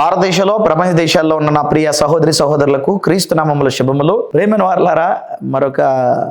భారతదేశంలో ప్రపంచ దేశాల్లో ఉన్న నా ప్రియ సహోదరి సహోదరులకు క్రీస్తు నామముల శుభములు. ప్రేమను వారలారా మరొక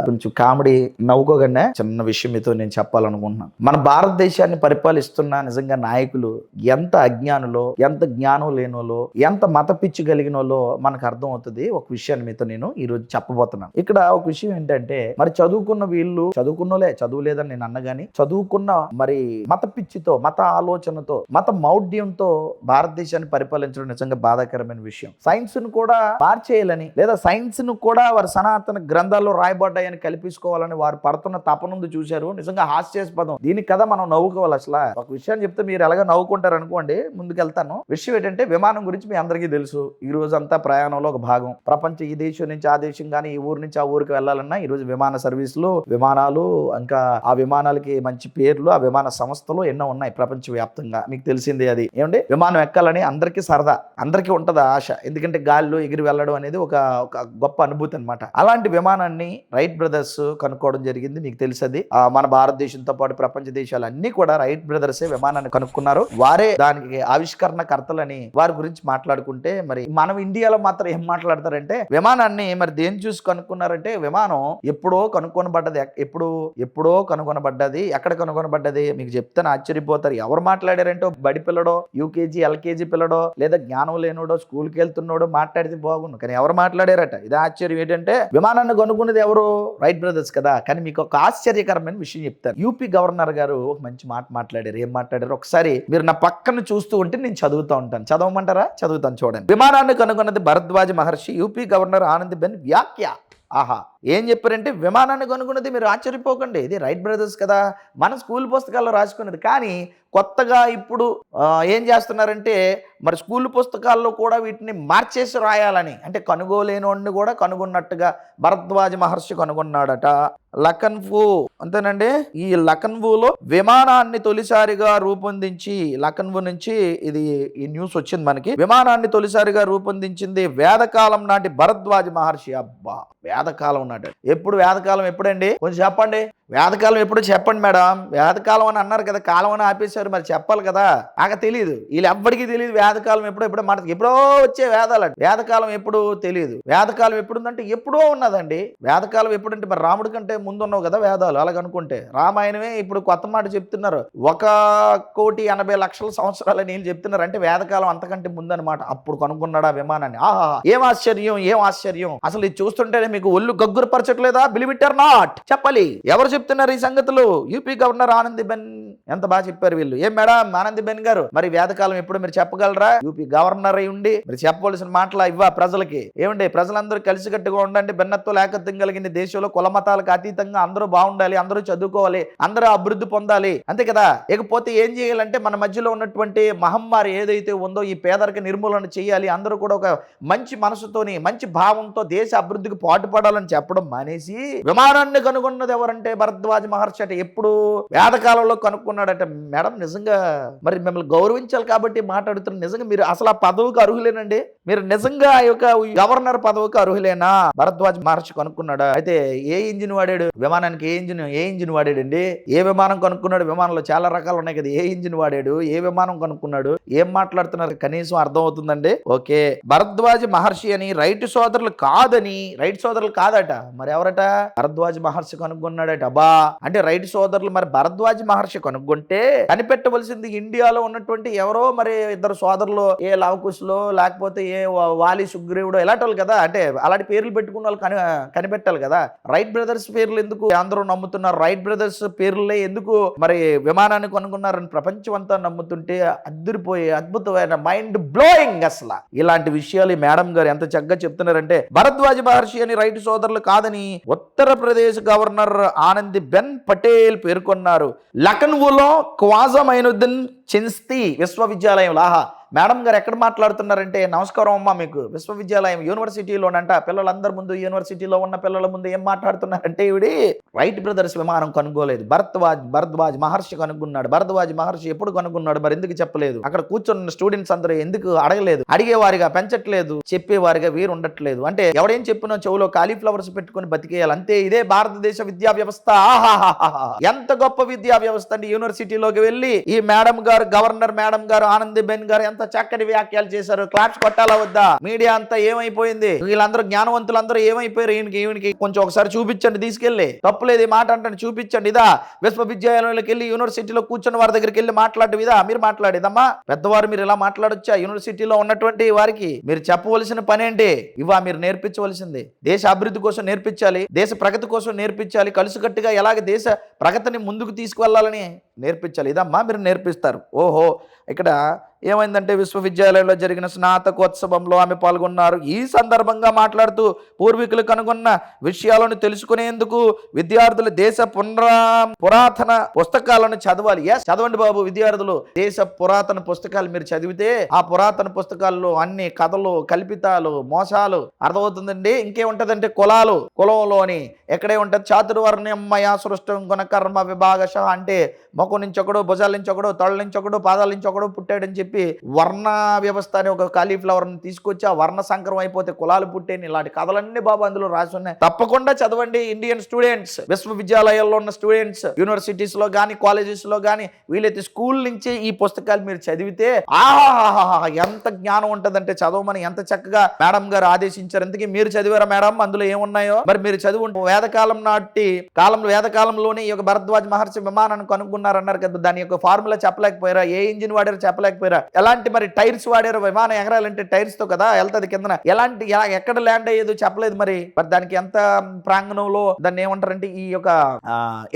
కొంచెం కామెడీ నవ్వుకోగానే చిన్న విషయం మీతో నేను చెప్పాలనుకుంటున్నాను. మన భారతదేశాన్ని పరిపాలిస్తున్న నిజంగా నాయకులు ఎంత అజ్ఞానులో ఎంత జ్ఞానం లేనోలో ఎంత మత పిచ్చి కలిగినోలో మనకు అర్థం అవుతుంది ఒక విషయాన్ని మీతో నేను ఈ రోజు చెప్పబోతున్నాను. ఇక్కడ ఒక విషయం ఏంటంటే మరి చదువుకున్న వీళ్ళు చదువుకున్నోలే చదువు లేదని నేను అన్నగాని చదువుకున్న మరి మత పిచ్చితో మత ఆలోచనతో మత మౌఢ్యంతో భారతదేశాన్ని పరిపాలించడం నిజంగా బాధాకరమైన విషయం. సైన్స్ను కూడా మార్చేయాలని లేదా సైన్స్ను కూడా వారి సనాతన గ్రంథాల్లో రాయబడ్డాయని కల్పించుకోవాలని వారు పడుతున్న తపనుంది చూశారు. నిజంగా హాస్యాస్పదం. దీనికి కదా మనం నవ్వుకోవాలి అసలు. ఒక విషయాన్ని చెప్తే మీరు ఎలాగ నవ్వుకుంటారు అనుకోండి ముందుకెళ్తాను. విషయం ఏంటంటే విమానం గురించి మీ అందరికీ తెలుసు. ఈ రోజు అంతా ప్రయాణంలో ఒక భాగం. ప్రపంచ ఈ దేశం నుంచి ఆ దేశం కానీ ఈ ఊరు నుంచి ఆ ఊరికి వెళ్ళాలన్నా ఈ రోజు విమాన సర్వీసులు విమానాలు ఇంకా ఆ విమానాలకి మంచి పేర్లు ఆ విమాన సంస్థలు ఎన్నో ఉన్నాయి ప్రపంచ వ్యాప్తంగా మీకు తెలిసిందే అది. ఏమంటే విమానం ఎక్కాలని అందరికీ సరదా. అందరికీ ఉంటుంది ఆశ. ఎందుకంటే గాల్లో ఎగిరి వెళ్ళడం అనేది ఒక ఒక గొప్ప అనుభూతి అనమాట అలాంటి విమానాన్ని రైట్ బ్రదర్స్ కనుక్కోవడం జరిగింది. మీకు తెలిసింది. మన భారతదేశంతో పాటు ప్రపంచ దేశాలు అన్ని కూడా రైట్ బ్రదర్సే విమానాన్ని కనుక్కున్నారు వారే దానికి ఆవిష్కరణ కర్తలని వారి గురించి మాట్లాడుకుంటే మరి మనం ఇండియాలో మాత్రం ఏం మాట్లాడతారంటే విమానాన్ని మరి దేని చూసి కనుక్కున్నారంటే విమానం ఎప్పుడో కనుక్కొనబడ్డది. ఎప్పుడు ఎప్పుడో కనుగొనబడ్డది. ఎక్కడ కనుగొనబడ్డది? మీకు చెప్తాను ఆశ్చర్యపోతారు. ఎవరు మాట్లాడారంటే? బడి పిల్లడో? UKG LKG పిల్లడో? లేదా జ్ఞానం లేనోడో స్కూల్కి వెళ్తున్నాడో మాట్లాడితే బాగుండు. కానీ ఎవరు మాట్లాడారట? ఇది ఆశ్చర్యం. ఏంటంటే విమానాన్ని కొనుక్కున్నది ఎవరు? రైట్ బ్రదర్స్ కదా. కానీ మీకు ఒక ఆశ్చర్యకరమైన విషయం చెప్తారు యూపీ గవర్నర్ గారు ఒక మంచి మాట మాట్లాడారు. ఏం మాట్లాడారు? ఒకసారి మీరు నా పక్కన చూస్తూ ఉంటే నేను చదువుతూ ఉంటాను. చదవమంటారా? చదువుతాను చూడండి. విమానాన్ని కనుగొన్నది భరద్వాజ మహర్షి. యూపీ గవర్నర్ ఆనంద్ బెన్ వ్యాఖ్య. ఆహా! ఏం చెప్పారంటే విమానాన్ని కొనుక్కున్నది మీరు ఆశ్చర్యపోకండి. ఇది రైట్ బ్రదర్స్ కదా. మన స్కూల్ పుస్తకాల్లో రాసుకున్నది. కానీ కొత్తగా ఇప్పుడు ఏం చేస్తున్నారంటే మరి స్కూల్ పుస్తకాల్లో కూడా వీటిని మార్చేసి రాయాలని. అంటే కనుగోలేనోడిని కూడా కనుగొన్నట్టుగా భరద్వాజ మహర్షి కనుగొన్నాడట. లఖన్ఫూ అంతేనండి? ఈ లఖన్ఫూలో విమానాన్ని తొలిసారిగా రూపొందించి లఖన్ఫూ నుంచి ఇది ఈ న్యూస్ వచ్చింది మనకి. విమానాన్ని తొలిసారిగా రూపొందించింది వేదకాలం నాటి భరద్వాజ మహర్షి. అబ్బా! వేదకాలం ఉన్నాడు. ఎప్పుడు వేదకాలం ఎప్పుడండి? కొంచెం చెప్పండి. వేదకాలం ఎప్పుడు చెప్పండి మేడం. వేదకాలం అని అన్నారు కదా కాలం అని ఆపేశారు మరి చెప్పాలి కదా. నాకు తెలియదు వీళ్ళు ఎవ్వరికీ తెలియదు వేదకాలం ఎప్పుడో ఎప్పుడో మాట ఎప్పుడో వచ్చే వేదాలు అండి వేదకాలం ఎప్పుడు తెలియదు వేదకాలం ఎప్పుడుందంటే ఎప్పుడో ఉన్నదండి. వేదకాలం ఎప్పుడంటే మరి రాముడి కంటే ముందు ఉన్నావు కదా వేదాలు అలాగనుకుంటే రామాయణమే ఇప్పుడు కొత్త మాట చెప్తున్నారు. ఒక కోటి ఎనభై లక్షల సంవత్సరాలు నేను చెప్తున్నారు. అంటే వేదకాలం అంతకంటే ముందనమాట అప్పుడు కనుక్కున్నాడు ఆ విమానాన్ని. ఆహా ఏం ఆశ్చర్యం ఏం ఆశ్చర్యం. అసలు ఇది చూస్తుంటేనే మీకు ఒళ్ళు గగ్గు గగ్గురు పరచట్లేదా ఆర్ నాట్ చెప్పాలి. ఎవరు చెప్తున్నారు ఈ సంగతులు? UP governor Anandi Ben. ఎంత బాగా చెప్పారు వీళ్ళు. ఏం మేడం? ఆనంది బెన్ గారు మరి వేదకాలం ఎప్పుడు మీరు చెప్పగలరా? యూపీ గవర్నర్ అయి ఉండి మీరు చెప్పవలసిన మాటలు ఇవ్వ ప్రజలకి. ఏమండి ప్రజలందరూ కలిసికట్టుగా ఉండండి. భిన్నత్వం లేకత్వం కలిగిన దేశంలో. కుల మతాలకు అతీతంగా అందరూ బాగుండాలి అందరూ చదువుకోవాలి అందరూ అభివృద్ధి పొందాలి. అంతే కదా? ఇకపోతే ఏం చేయాలంటే మన మధ్యలో ఉన్నటువంటి మహమ్మారి ఏదైతే ఉందో ఈ పేదరిక నిర్మూలన చేయాలి. అందరూ కూడా ఒక మంచి మనసుతోని మంచి భావంతో దేశ అభివృద్ధికి పాటుపడాలని చెప్పడం మానేసి విమానాన్ని కనుగొన్నది ఎవరంటే భరద్వాజ మహర్షి అంటే. ఎప్పుడు వేదకాలంలో కనుక్కున్నాడట. మేడం నిజంగా మరి మిమ్మల్ని గౌరవించాలి కాబట్టి మాట్లాడుతున్న నిజంగా మీరు అసలు ఆ పదవికి అర్హులేనండి? మీరు నిజంగా ఆ యొక్క గవర్నర్ పదవికి అర్హులేనా? భరద్వాజ్ మహర్షి కనుక్కున్నాడా? అయితే ఏ ఇంజిన్ వాడాడు? విమానానికి ఏ ఇంజిన్ ఏ ఇంజిన్ వాడాడండి? ఏ విమానం కనుక్కున్నాడు? విమానంలో చాలా రకాలు ఉన్నాయి కదా. ఏ ఇంజిన్ వాడాడు? ఏ విమానం కనుక్కున్నాడు? ఏం మాట్లాడుతున్నారు? కనీసం అర్థం అవుతుందండి? ఓకే. భరద్వాజ్ మహర్షి అని రైట్ సోదరులు కాదని రైట్ సోదరులు కాదట. మరి ఎవరట? భరద్వాజ్ మహర్షి కనుగొన్నాడట. అబ్బా! అంటే రైట్ సోదరులు మరి భరద్వాజ్ మహర్షి కనుక్కుంటే కనిపెట్టవలసింది ఇండియాలో ఉన్నటువంటి ఎవరో మరి ఇద్దరు సోదరులు ఏ లవకుశలో లేకపోతే ఏ వాలి సుగ్రీవుడు ఇలాంటి వాళ్ళు కదా? అంటే అలాంటి పేర్లు పెట్టుకున్న వాళ్ళు కని కనిపెట్టాలి కదా? రైట్ బ్రదర్స్ పేర్లు ఎందుకు అందరూ నమ్ముతున్నారు? రైట్ బ్రదర్స్ పేర్లే ఎందుకు మరి విమానాన్ని కనుగొన్నారని ప్రపంచం అంతా నమ్ముతుంటే అద్దరిపోయే అద్భుతమైన మైండ్ బ్లోయింగ్ అసలు. ఇలాంటి విషయాలు ఈ మేడం గారు ఎంత చక్కగా చెప్తున్నారంటే భరద్వాజ మహర్షి అని రైట్ సోదరులు కాదని ఉత్తరప్రదేశ్ గవర్నర్ ఆనంది బెన్ పటేల్ పేర్కొన్నారు. లఖన్వూలో క్వాజమైనుద్దీన్ చిన్స్తీ విశ్వవిద్యాలయం. లాహా మేడం గారు ఎక్కడ మాట్లాడుతున్నారంటే నమస్కారం అమ్మా మీకు. విశ్వవిద్యాలయం యూనివర్సిటీలోనంట పిల్లలందరి ముందు యూనివర్సిటీలో ఉన్న పిల్లల ముందు ఏం మాట్లాడుతున్నారంటే ఇవిడి రైట్ బ్రదర్స్ విమానం కనుగోలేదు భరద్వాజ్ భరద్వాజ్ మహర్షి కనుగొన్నాడు భరద్వాజ్ మహర్షి ఎప్పుడు కనుగొన్నాడు మరి ఎందుకు చెప్పలేదు? అక్కడ కూర్చున్న స్టూడెంట్స్ అందరూ ఎందుకు అడగలేదు? అడిగేవారిగా పెంచట్లేదు. చెప్పేవారిగా వీరు ఉండట్లేదు అంటే ఎవడేం చెప్పినా చెవులో కాలీఫ్లవర్స్ పెట్టుకొని బతికేయాలి. అంతే ఇదే భారతదేశ విద్యా వ్యవస్థ. ఎంత గొప్ప విద్యా వ్యవస్థ అండి యూనివర్సిటీలోకి వెళ్ళి ఈ మేడం గారు గారు గవర్నర్ మేడం గారు ఆనందీబెన్ గారు ఎంత చక్కటి వ్యాఖ్యలు చేశారు. క్లాప్స్ కొట్టాలా వద్దా? మీడియా అంతా ఏమైపోయింది? వీళ్ళందరూ జ్ఞానవంతులందరూ ఏమైపోయారు? ఈయనకి ఈయనకి కొంచెం ఒకసారి చూపించండి తీసుకెళ్ళి. తప్పులేదు మాట అంటే చూపించండి ఇదా. విశ్వవిద్యాలయంలోకి వెళ్ళి యూనివర్సిటీలో కూర్చున్న వారి దగ్గరికి వెళ్ళి మాట్లాడు ఇదా? మీరు మాట్లాడేదమ్మా? పెద్దవారు మీరు ఇలా మాట్లాడొచ్చా? యూనివర్సిటీలో ఉన్నటువంటి వారికి మీరు చెప్పవలసిన పని ఏంటి ఇవా మీరు నేర్పించవలసింది. దేశ అభివృద్ధి కోసం నేర్పించాలి దేశ ప్రగతి కోసం నేర్పించాలి కలుసుకట్టుగా ఎలాగ దేశ ప్రగతిని ముందుకు తీసుకువెళ్ళాలని నేర్పించాలి. ఇదమ్మా మీరు నేర్పిస్తారు. ఓహో ఇక్కడ ఏమైందంటే విశ్వవిద్యాలయంలో జరిగిన స్నాతకోత్సవంలో ఆమె పాల్గొన్నారు. ఈ సందర్భంగా మాట్లాడుతూ పూర్వీకులు కనుగొన్న విషయాలను తెలుసుకునేందుకు విద్యార్థులు దేశ పునరా పురాతన పుస్తకాలను చదవాలి. ఎస్ చదవండి బాబు విద్యార్థులు. దేశ పురాతన పుస్తకాలు మీరు చదివితే ఆ పురాతన పుస్తకాల్లో అన్ని కథలు కల్పితాలు మోసాలు అర్థమవుతుందండి. ఇంకేముంటదంటే కులాలు. కులంలోని ఎక్కడే ఉంటుంది? చాతుర్వర్ణ్యమయ సృష్టం గుణకర్మ విభాగశ అంటే ముఖం నుంచి ఒకడు భుజాల నుంచి ఒకడు తొళ్ళ నుంచి ఒకడు పాదాల నుంచి ఒకడు పుట్టాడని చెప్పి వర్ణ వ్యవస్థ అని ఒక కాలీఫ్లవర్ని తీసుకొచ్చి ఆ వర్ణ సంకరం అయిపోతే కులాలు పుట్టేని ఇలాంటి కథలన్నీ బాబు అందులో రాసి ఉన్నాయి. తప్పకుండా చదవండి ఇండియన్ స్టూడెంట్స్ విశ్వవిద్యాలయాల్లో ఉన్న స్టూడెంట్స్ యూనివర్సిటీస్లో కానీ కాలేజెస్లో కానీ వీలైతే స్కూల్ నుంచి ఈ పుస్తకాలు మీరు చదివితే ఆహా ఎంత జ్ఞానం ఉంటుందంటే చదవమని ఎంత చక్కగా మేడం గారు ఆదేశించారు. అందుకే మీరు చదివారా మేడం? అందులో ఏమున్నాయో? మరి మీరు చదువు వేదకాలం నాటి కాలంలో వేదకాలంలోనే ఈ యొక్క భరద్వాజ్ మహర్షి విమానాన్ని కనుక్కున్నారన్నారు కదా దాని యొక్క ఫార్ములా చెప్పలేకపోయారా? ఏ ఇంజిన్ వాడారో చెప్పలేకపోయారా? ఎలాంటి మరి టైర్స్ వాడారు? విమానం ఎగరాలంటే టైర్స్తో కదా వెళ్తది కిందన. ఎలాంటి ఎక్కడ ల్యాండ్ అయ్యేదో చెప్పలేదు మరి. మరి దానికి ఎంత ప్రాంగణంలో దాన్ని ఏమంటారంటే ఈ యొక్క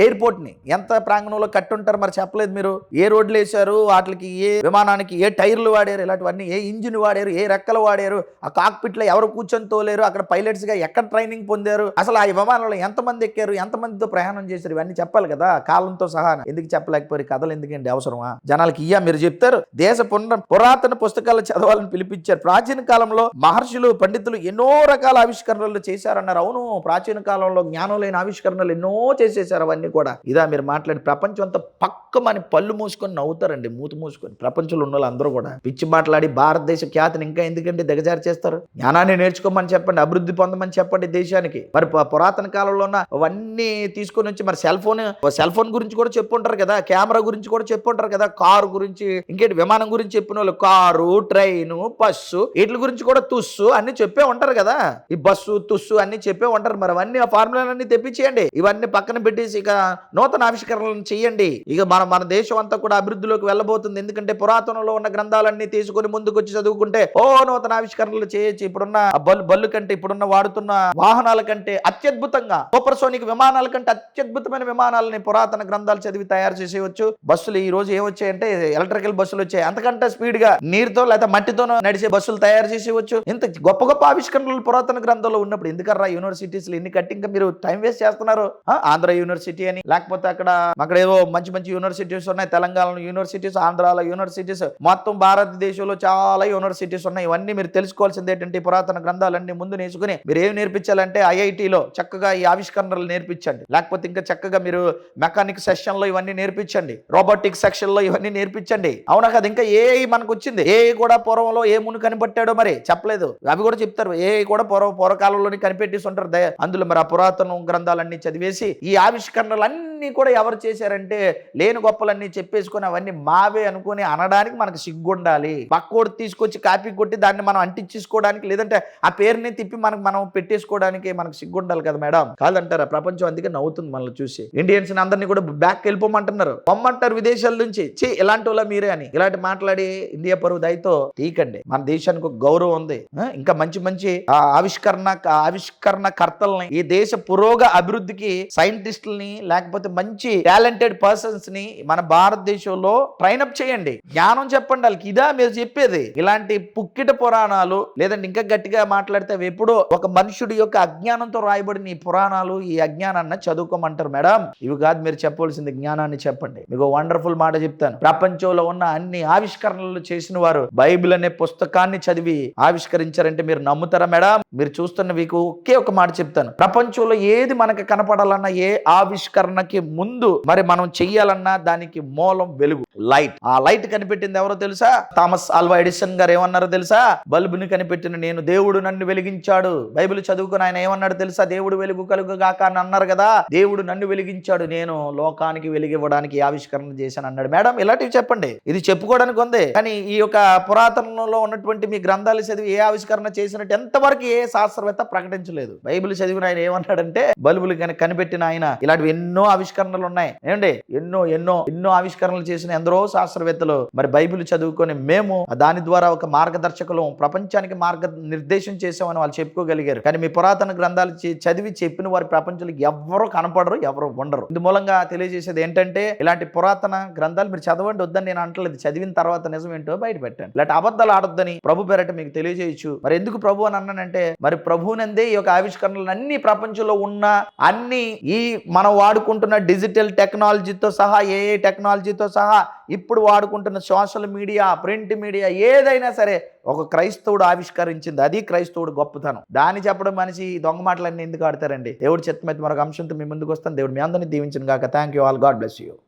ఎయిర్పోర్ట్ని ఎంత ప్రాంగణంలో కట్టుంటారు మరి చెప్పలేదు మీరు? ఏ రోడ్లు వేశారు? వాటికి ఏ విమానానికి ఏ టైర్లు వాడారు? ఇలాంటివన్నీ ఏ ఇంజిన్ వాడారు? ఏ రెక్కలు వాడారు? ఆ కాక్పిట్లో ఎవరు కూర్చొని తోలేరు? అక్కడ పైలట్స్గా ఎక్కడ ట్రైనింగ్ పొందారు? అసలు ఆ విమానంలో ఎంతమంది ఎక్కారు? ఎంతమందితో ప్రయాణం చేశారు? ఇవన్నీ చెప్పాలి కదా. కాలంతో సహా ఎందుకు చెప్పలేకపోయారు? కథలు ఎందుకండి అవసరమా? జనాలకి ఇయ్యా మీరు చెప్తారు. దేశ పునర పురాతన పుస్తకాలు చదవాలని పిలిపించారు. ప్రాచీన కాలంలో మహర్షులు పండితులు ఎన్నో రకాల ఆవిష్కరణలు చేశారన్నారు. అవును ప్రాచీన కాలంలో జ్ఞానం లేని ఆవిష్కరణలు ఎన్నో చేసేసారు అవన్నీ కూడా. ఇదా మీరు మాట్లాడి ప్రపంచం అంతా పక్కమని పళ్ళు మూసుకొని నవ్వుతారండి మూతి మూసుకొని. ప్రపంచంలో ఉన్న వాళ్ళందరూ కూడా. పిచ్చి మాట్లాడి భారతదేశ ఖ్యాతిని ఇంకా ఎందుకంటే దిగజారు చేస్తారు జ్ఞానాన్ని నేర్చుకోమని చెప్పండి అభివృద్ధి పొందమని చెప్పండి దేశానికి. మరి పురాతన కాలంలో ఉన్న అవన్నీ తీసుకొని వచ్చి మరి సెల్ ఫోన్ సెల్ ఫోన్ గురించి కూడా చెప్పుంటారు కదా కెమెరా గురించి కూడా చెప్పుంటారు కదా కారు గురించి ఇంకేంటి విమానం గురించి చెప్పిన వాళ్ళు కారు ట్రైన్ బస్సు వీటి గురించి కూడా తుస్సు అన్ని చెప్పే ఉంటారు కదా. ఈ బస్సు తుస్సు అన్ని చెప్పే ఉంటారు. మరి అవన్నీ ఆ ఫార్ములాలన్నీ తెప్పించేయండి. ఇవన్నీ పక్కన పెట్టేసి ఇక నూతన ఆవిష్కరణలను చేయండి. ఇక మన మన దేశం అంతా కూడా అభివృద్ధిలోకి వెళ్ళబోతుంది. ఎందుకంటే పురాతనంలో ఉన్న గ్రంథాలన్నీ తీసుకొని ముందుకు వచ్చి చదువుకుంటే ఓ నూతన ఆవిష్కరణలు చేయొచ్చు ఇప్పుడున్న బల్లు బల్లు కంటే ఇప్పుడున్న వాడుతున్న వాహనాల కంటే అత్యద్భుతంగా సూపర్సోనిక్ విమానాల కంటే అత్యద్భుతమైన విమానాలని పురాతన గ్రంథాలు చదివి తయారు చేసేయవచ్చు బస్సులు ఈ రోజు ఏమొచ్చాయంటే ఎలక్ట్రికల్ బస్సులు వచ్చాయి. అంతకంటే స్పీడ్గా నీరుతో లేదా మట్టితో నడిచే బస్సులు తయారు చేసేవచ్చు ఇంత గొప్ప గొప్ప ఆవిష్కరణలు పురాతన గ్రంథంలో ఉన్నప్పుడు ఎందుకర్రా యూనివర్సిటీస్ ఎన్ని కట్టి ఇంకా మీరు టైం వేస్ట్ చేస్తున్నారు? ఆ, ఆంధ్ర యూనివర్సిటీ అని. లేకపోతే అక్కడ అక్కడ ఏదో మంచి మంచి యూనివర్సిటీస్ ఉన్నాయి. తెలంగాణ యూనివర్సిటీస్ ఆంధ్రాలో యూనివర్సిటీస్ మొత్తం భారతదేశంలో చాలా యూనివర్సిటీస్ ఉన్నాయి. ఇవన్నీ మీరు తెలుసుకోవాల్సింది ఏంటంటే పురాతన గ్రంథాలన్నీ ముందు నేర్చుకుని మీరు ఏం నేర్పించాలంటే ఐఐటిలో చక్కగా ఈ ఆవిష్కరణలు నేర్పించండి. లేకపోతే ఇంకా చక్కగా మీరు మెకానిక్ సెక్షన్లో ఇవన్నీ నేర్పించండి. రోబోటిక్ సెక్షన్లో ఇవన్నీ నేర్పించండి. అవునా కదా? ఇంకా ఏ మనకు వచ్చింది ఏ కూడా పూర్వంలో ఏ మును కనిపెట్టాడో మరి చెప్పలేదు. అవి కూడా చెప్తారు. ఏ కూడా పూర్వ పూర్వకాలంలోనే కనిపెట్టేసి ఉంటారు. అందులో మరి ఆ పురాతన గ్రంథాలన్నీ చదివేసి ఈ ఆవిష్కరణలు అన్ని కూడా ఎవరు చేశారంటే లేని గొప్పలన్నీ చెప్పేసుకొని అవన్నీ మావే అనుకుని అనడానికి మనకు సిగ్గుండాలి. పక్కోడు తీసుకొచ్చి కాపీ కొట్టి దాన్ని మనం అంటించేసుకోవడానికి లేదంటే ఆ పేరుని తిప్పి మనకు మనం పెట్టేసుకోవడానికి మనకు సిగ్గుండాలి కదా మేడం. కాదంటారా? ప్రపంచం అందుకే నవ్వుతుంది మనల్ని చూసి. ఇండియన్స్ అందరినీ కూడా బ్యాక్ వెళ్ళిపోమంటున్నారు. పొమ్మంటారు విదేశాల నుంచి. చే ఇలాంటి వాళ్ళ మీరే అని. ఇలాంటి మాట్లాడి ఇండియా పరువు దయతో తీకండి మన దేశానికి ఒక గౌరవం ఉంది. ఇంకా మంచి మంచి ఆ, ఆవిష్కరణ ఆవిష్కరణ కర్తల్ని ఈ దేశ పురోగ అభివృద్ధికి సైంటిస్టుల్ని లేకపోతే మంచి టాలెంటెడ్ పర్సన్స్ని మన భారతదేశంలో ట్రైన్ అప్ చేయండి. జ్ఞానం చెప్పండి వాళ్ళకి. ఇదా మీరు చెప్పేది. ఇలాంటి పుక్కిట పురాణాలు లేదంటే ఇంకా గట్టిగా మాట్లాడితే అవి ఎప్పుడో ఒక మనుషుడి యొక్క అజ్ఞానంతో రాయబడిన ఈ పురాణాలు ఈ అజ్ఞానాన్ని చదువుకోమంటారు మేడం. ఇవి కాదు మీరు చెప్పవలసింది జ్ఞానాన్ని చెప్పండి. మీకు వండర్ఫుల్ మాట చెప్తాను. ప్రపంచంలో ఉన్న అన్ని ఆవిష్కరణలు చేసిన వారు బైబిల్ అనే పుస్తకాన్ని చదివి ఆవిష్కరించారంటే మీరు నమ్ముతారా మేడం? మీరు చూస్తున్న మీకు ఒకే ఒక మాట చెప్తాను. ప్రపంచంలో ఏది మనకు కనపడాలన్నా ఏ ఆవిష్కరణకి ముందు మరి మనం చెయ్యాలన్నా దానికి మూలం వెలుగు. లైట్ ఆ లైట్ కనిపెట్టింది ఎవరో తెలుసా? థామస్ ఆల్వా ఎడిసన్ గారు ఏమన్నారో తెలుసా? బల్బుని కనిపెట్టిన నేను దేవుడు నన్ను వెలిగించాడు. బైబిల్ చదువుకుని ఆయన ఏమన్నాడు తెలుసా? దేవుడు వెలుగు కలుగుగాక అని అన్నారు కదా. దేవుడు నన్ను వెలిగించాడు. నేను లోకానికి వెలిగివ్వడానికి ఆవిష్కరణ చేశాను అన్నాడు. మేడం ఇలాంటివి చెప్పండి. ఇది చెప్పుకోవడానికి ఉంది. కానీ ఈ యొక్క పురాతనంలో ఉన్నటువంటి మీ గ్రంథాలు చదివి ఏ ఆవిష్కరణ చేసినట్టు ఎంతవరకు ఏ శాస్త్రవేత్త ప్రకటించలేదు. బైబిల్ చదివిన ఆయన ఏమన్నాడంటే బల్బులు కనిపెట్టిన ఆయన ఇలాంటివి ఎన్నో ఆవిష్కరణలు ఉన్నాయి. ఏమండి? ఎన్నో ఎన్నో ఎన్నో ఆవిష్కరణలు చేసిన ఎందరో శాస్త్రవేత్తలు మరి బైబిల్ చదువుకొని మేము దాని ద్వారా ఒక మార్గదర్శకులు ప్రపంచానికి మార్గ నిర్దేశం చేసామని వాళ్ళు చెప్పుకోగలిగారు. కానీ మీ పురాతన గ్రంథాలు చదివి చెప్పిన వారి ప్రపంచంలో ఎవరు కనపడరు ఎవరు ఉండరు. ఇందు మూలంగా తెలియజేసేది ఏంటంటే ఇలాంటి పురాతన గ్రంథాలు మీరు చదవండి వద్దని నేను అంటలేదు. చదివిన తర్వాత నిజం ఏంటో బయట పెట్టండి. ఇలాంటి అబద్ధాలు ఆడొద్దని ప్రభు పేరట మీకు తెలియజేయచ్చు. మరి ఎందుకు ప్రభు అని అన్నానంటే మరి ప్రభునందే ఈ యొక్క ఆవిష్కరణలు అన్ని ప్రపంచంలో ఉన్న అన్ని ఈ మనం వాడుకుంటున్న డిజిటల్ టెక్నాలజీతో సహా ఏ ఏ టెక్నాలజీతో సహా ఇప్పుడు వాడుకుంటున్న సోషల్ మీడియా ప్రింట్ మీడియా ఏదైనా సరే ఒక క్రైస్తవుడు ఆవిష్కరించింది. అది క్రైస్తవుడు గొప్పతనం. దాన్ని చెప్పడం మనిషి ఈ దొంగ మాటలన్నీ ఎందుకు ఆడతారండి? దేవుడు చిత్తమైతే మరొక అంశంతో మీ ముందుకు వస్తాను. దేవుడు మీ అందరినీ దీవించిన కాక thank you all God bless you